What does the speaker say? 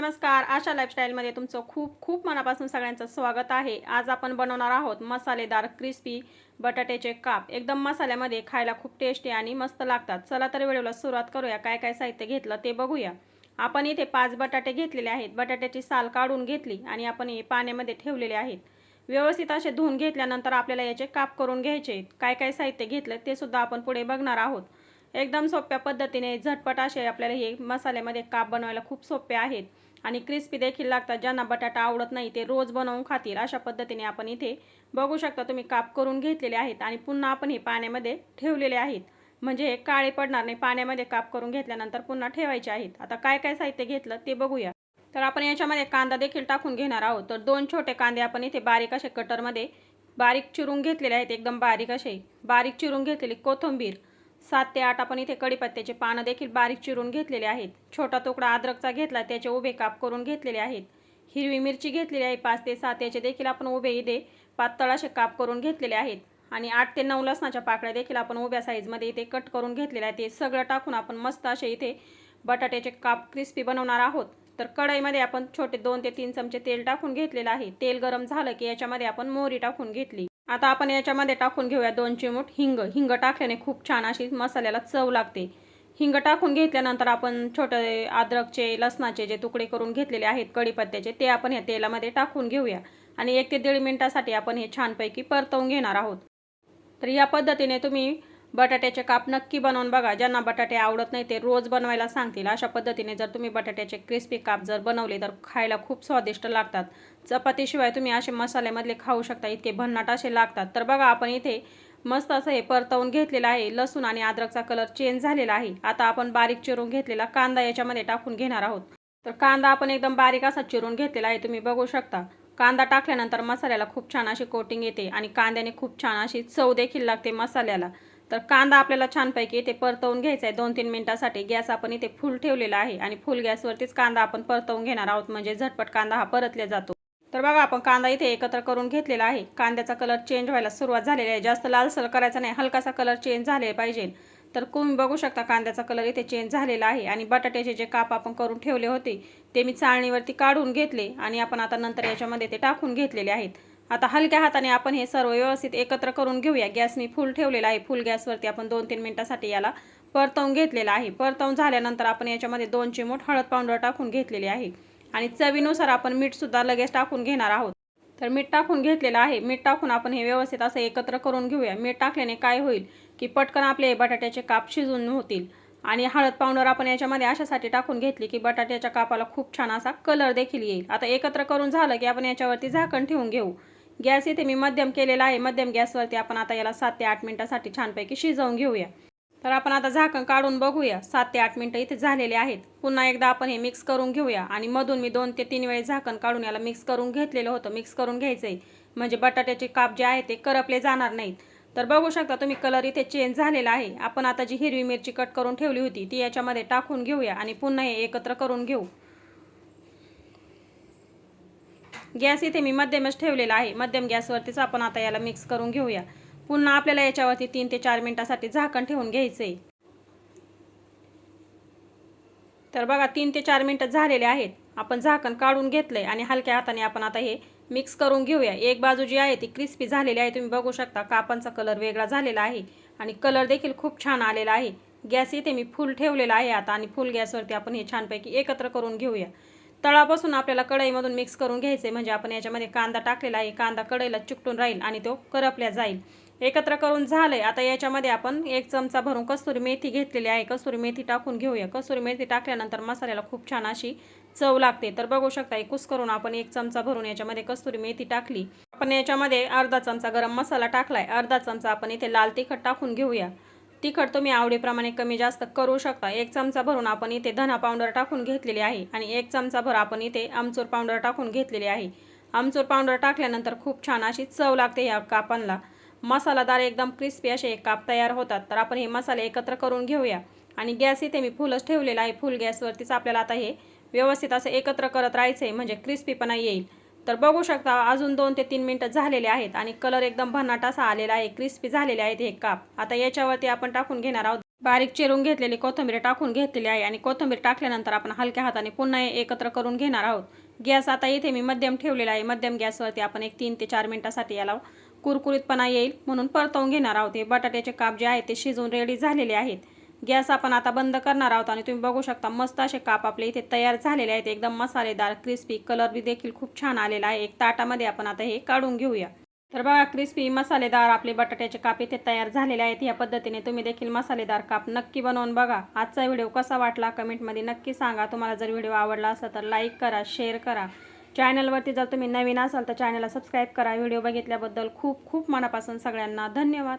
नमस्कार आशा लाईफस्टाईलमध्ये तुमचं खूप खूप मनापासून सगळ्यांचं स्वागत आहे. आज आपण बनवणार आहोत मसालेदार क्रिस्पी बटाट्याचे काप. एकदम मसाल्यामध्ये खायला खूप टेस्टी आणि मस्त लागतात. चला तर व्हिडिओला सुरुवात करूया. काय काय साहित्य घेतलं ते बघूया. आपण इथे पाच बटाटे घेतलेले आहेत. बटाट्याची साल काढून घेतली आणि आपण हे पाण्यामध्ये ठेवलेले आहेत. व्यवस्थित असे धुवून घेतल्यानंतर आपल्याला याचे काप करून घ्यायचे काय काय साहित्य घेतलं ते सुद्धा आपण पुढे बघणार आहोत. एकदम सोप्या पद्धतीने झटपट असे आपल्याला हे मसाल्यामध्ये काप बनवायला खूप सोपे आहेत. आणि क्रिस्पी देखील लागतात. ज्यांना बटाटा आवडत नाही ते रोज बनवून खातील. अशा पद्धतीने आपण इथे बघू शकता तुम्ही काप करून घेतलेले आहेत आणि पुन्हा आपण हे पाण्यामध्ये ठेवलेले आहेत. म्हणजे हे काळे पडणार नाही पाण्यामध्ये काप करून घेतल्यानंतर पुन्हा ठेवायचे आहेत. आता काय काय साहित्य घेतलं ते बघूया. तर आपण याच्यामध्ये कांदा देखील टाकून घेणार आहोत. तर दोन छोटे कांदे आपण इथे बारीक असे कटरमध्ये बारीक चिरून घेतलेले आहेत. एकदम बारीक असे बारीक चिरून घेतलेली कोथिंबीर. सात ते आठ आपण इथे कढीपत्त्याचे पानं देखील बारीक चिरून घेतलेले आहेत. छोटा तुकडा अद्रकचा घेतला त्याचे उभे काप करून घेतलेले आहेत. हिरवी मिरची घेतलेली आहे पाच ते सात याचे देखील आपण उभे इथे पातळ असे काप करून घेतलेले आहेत. आणि आठ ते नऊ लसणाच्या पाकळ्या देखील आपण उभ्या साईजमध्ये इथे कट करून घेतलेल्या आहेत. ते सगळं टाकून आपण मस्त असे इथे बटाट्याचे काप क्रिस्पी बनवणार आहोत. तर कढईमध्ये आपण छोटे दोन ते तीन चमचे तेल टाकून घेतलेलं आहे. तेल गरम झालं की याच्यामध्ये आपण मोहरी टाकून घेतली. आता आपण याच्यामध्ये टाकून घेऊया दोन चिमूट. हिंग. हिंग टाकल्याने खूप छान अशी मसाल्याला चव लागते. हिंग टाकून घेतल्यानंतर आपण छोटे अद्रकचे लसणाचे जे तुकडे करून घेतलेले आहेत कढीपत्त्याचे ते आपण ह्या तेलामध्ये टाकून घेऊया. आणि एक ते दीड मिनटासाठी आपण हे छानपैकी परतवून घेणार आहोत. तर या पद्धतीने तुम्ही बटाट्याचे काप नक्की बनवून बघा. ज्यांना बटाटे आवडत नाही ते रोज बनवायला सांगतील. अशा पद्धतीने जर तुम्ही बटाट्याचे क्रिस्पी काप जर बनवले तर खायला खूप स्वादिष्ट लागतात. चपातीशिवाय तुम्ही असे मसाल्यामधले खाऊ शकता इतके भन्नाट असे लागतात. तर बघा आपण इथे मस्त असं हे परतवून घेतलेलं आहे. लसूण आणि अद्रकचा कलर चेंज झालेला आहे. आता आपण बारीक चिरून घेतलेला कांदा याच्यामध्ये टाकून घेणार आहोत. तर कांदा आपण एकदम बारीक असा चिरून घेतलेला आहे तुम्ही बघू शकता. कांदा टाकल्यानंतर मसाल्याला खूप छान अशी कोटिंग येते आणि कांद्याने खूप छान अशी चव देखील लागते मसाल्याला. तर कांदा आपल्याला छानपैकी इथे परतवून घ्यायचा आहे दोन तीन मिनिटासाठी गॅस आपण इथे फुल ठेवलेला आहे आणि फुल गॅसवरतीच कांदा आपण परतवून घेणार आहोत. म्हणजे झटपट कांदा हा परतला जातो. तर बघा आपण कांदा इथे एकत्र करून घेतलेला आहे. कांद्याचा कलर चेंज व्हायला सुरुवात झालेली आहे. जास्त लालसर करायचा नाही. हलकासा कलर चेंज झाले पाहिजे. तर तुम्ही बघू शकता कांद्याचा कलर इथे चेंज झालेला आहे. आणि बटाट्याचे जे काप आपण करून ठेवले होते ते मी चाळणीवरती काढून घेतले आणि आपण आता नंतर याच्यामध्ये ते टाकून घेतलेले आहेत. आता हलक्या हाताने आपण हे सर्व व्यवस्थित एकत्र करून घेऊया. गॅस मी फुल ठेवलेला आहे. फुल गॅसवरती आपण दोन तीन मिनिटासाठी याला परतवून घेतलेला आहे. परतवून झाल्यानंतर आपण याच्यामध्ये दोन चिमूट हळद पावडर टाकून घेतलेली आहे. आणि चवीनुसार आपण मीठसुद्धा लगेच टाकून घेणार आहोत. तर मीठ टाकून घेतलेलं आहे. मीठ टाकून आपण हे व्यवस्थित असं एकत्र करून घेऊया. मीठ टाकल्याने काय होईल की पटकन आपले बटाट्याचे काप शिजून होतील. आणि हळद पावडर आपण याच्यामध्ये अशासाठी टाकून घेतली की बटाट्याच्या कापाला खूप छान असा कलर देखील येईल. आता एकत्र करून झालं की आपण याच्यावरती झाकण ठेवून घेऊ. गॅस इथे मी मध्यम केलेला आहे. मध्यम गॅसवरती आपण आता याला सात ते आठ मिनिटासाठी छानपैकी शिजवून घेऊया. तर आपण आता झाकण काढून बघूया. सात ते आठ मिनटं इथे झालेले आहेत. पुन्हा एकदा आपण हे मिक्स करून घेऊया. आणि मधून मी दोन ते तीन वेळेस झाकण काढून याला मिक्स करून घेतलेलं होतं. मिक्स करून घ्यायचं आहे म्हणजे बटाट्याचे काप जे आहे ते करपले जाणार नाहीत. तर बघू शकता तुम्ही कलर इथे चेंज झालेला आहे. आपण आता जी हिरवी मिरची कट करून ठेवली होती ती याच्यामध्ये टाकून घेऊया आणि पुन्हा हे एकत्र करून घेऊ. गॅस इथे मी मध्यमच ठेवलेला आहे. मध्यम गॅसवरतीच आपण आता याला मिक्स करून घेऊया. पुन्हा आपल्याला याच्यावरती तीन ते चार मिनिटासाठी झाकण ठेवून घ्यायचं आहे तर बघा तीन ते चार मिनटं झालेले आहेत. आपण झाकण काढून घेतलंय आणि हलक्या हाताने आपण आता हे मिक्स करून घेऊया. एक बाजू जी आहे ती क्रिस्पी झालेली आहे. तुम्ही बघू शकता कापांचा कलर वेगळा झालेला आहे आणि कलर देखील खूप छान आलेला आहे. गॅस इथे मी फुल ठेवलेला आहे आता आणि फुल गॅसवरती आपण हे छानपैकी एकत्र करून घेऊया. तळापासून आपल्याला कढईमधून मिक्स करून घ्यायचं आहे म्हणजे आपण याच्यामध्ये कांदा टाकलेला आहे कांदा कढईला चिकटून राहील आणि तो करपल्या जाईल. एकत्र करून झालं आहे आता याच्यामध्ये आपण एक चमचा भरून कस्तुरी मेथी घेतलेली आहे. कस्तुरी मेथी टाकून घेऊया. कस्तुरी मेथी टाकल्यानंतर मसाल्याला खूप छान अशी चव लागते. तर बघू शकता एकूस करून आपण एक चमचा भरून याच्यामध्ये कस्तुरी मेथी टाकली. आपण याच्यामध्ये अर्धा चमचा गरम मसाला टाकलाय. अर्धा चमचा आपण इथे लाल तिखट टाकून घेऊया. तिखट तुम्ही आवडीप्रमाणे कमी जास्त करू शकता. एक चमचा भरून आपण इथे धना पावडर टाकून घेतलेली आहे आणि एक चमचा भर आपण इथे आमचूर पावडर टाकून घेतलेली आहे. आमचूर पावडर टाकल्यानंतर खूप छान अशी चव लागते या कापांना मसालादार एकदम क्रिस्पी असे काप तयार होतात. तर आपण हे मसाले एकत्र करून घेऊया. आणि गॅस इथे मी फुलच ठेवलेला आहे. फुल गॅसवरतीच आपल्याला आता हे व्यवस्थित असं एकत्र करत राहायचं आहे म्हणजे क्रिस्पीपणा येईल. तर बघू शकता अजून दोन ते तीन मिनटं झालेले आहेत आणि कलर एकदम भन्नाट असा आलेला आहे क्रिस्पी झालेले आहेत हे काप. आता याच्यावरती आपण टाकून घेणार आहोत. बारीक चिरून घेतलेली कोथिंबीर टाकून घेतलेली आहे आणि कोथिंबीर टाकल्यानंतर आपण हलक्या हाताने पुन्हा एकत्र करून घेणार आहोत. गॅस आता इथे मी मध्यम ठेवलेला आहे. मध्यम गॅसवरती आपण एक तीन ते चार मिनटासाठी याला कुरकुरीतपणा येईल म्हणून परतवून घेणार आहोत. हे बटाट्याचे काप जे आहेत ते शिजून रेडी झालेले आहेत. गॅस आपण आता बंद करणार आहोत आणि तुम्ही बघू शकता मस्त असे काप आपले इथे तयार झालेले आहेत. एकदम मसालेदार क्रिस्पी कलर बी देखील खूप छान आलेला आहे. एक ताटामध्ये आपण आता हे काढून घेऊया. तर बघा क्रिस्पी मसालेदार आपले बटाट्याचे काप इथे तयार झालेले आहेत. या पद्धतीने तुम्ही देखील मसालेदार काप नक्की बनवून बघा. आजचा व्हिडिओ कसा वाटला कमेंटमध्ये नक्की सांगा. तुम्हाला जर व्हिडिओ आवडला असेल तर लाईक करा शेअर करा. चॅनलवरती जर तुम्ही नवीन असाल तर चॅनलला सबस्क्राईब करा. व्हिडिओ बघितल्याबद्दल खूप खूप मनापासून सगळ्यांना धन्यवाद.